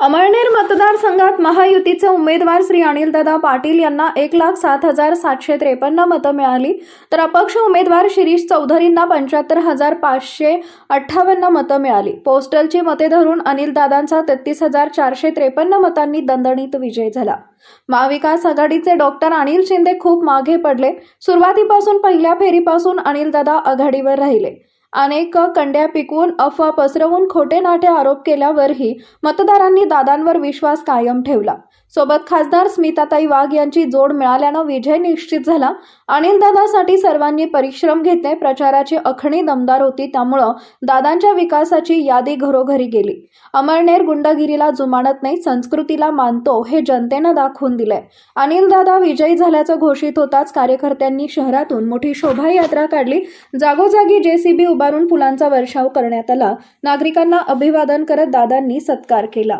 अमळनेर मतदारसंघात महायुतीचे उमेदवार श्री अनिलदादा पाटील यांना एक लाख सात हजार सातशे त्रेपन्न मतं मिळाली. तर अपक्ष उमेदवार शिरीष चौधरींना पंच्याहत्तर हजार पाचशे अठ्ठावन्न मतं मिळाली. पोस्टलची मते धरून अनिलदादांचा तेहतीस हजार चारशे त्रेपन्न मतांनी दणदणीत विजय झाला. महाविकास आघाडीचे डॉक्टर अनिल शिंदे खूप मागे पडले. सुरुवातीपासून पहिल्या फेरीपासून अनिलदादा आघाडीवर राहिले. अनेक कंड्या पिकवून अफवा पसरवून खोटे नाटे आरोप केल्यावरही मतदारांनी दादांवर विश्वास कायम ठेवला. सोबत खासदार स्मिताताई वाघ यांची जोड मिळाल्यानं विजय निश्चित झाला. अनिल दादासाठी सर्वांनी परिश्रम घेतले. प्रचाराची अखणी दमदार होती. त्यामुळं दादांच्या विकासाची यादी घरोघरी गेली. अमरनेर गुंडगिरीला जुमानत नाही संस्कृतीला मानतो हे जनतेनं दाखवून दिलंय. अनिल दादा विजयी झाल्याचं घोषित होताच कार्यकर्त्यांनी शहरातून मोठी शोभायात्रा काढली. जागोजागी जेसीबी उभारून फुलांचा वर्षाव करण्यात आला. नागरिकांना अभिवादन करत दादांनी सत्कार केला.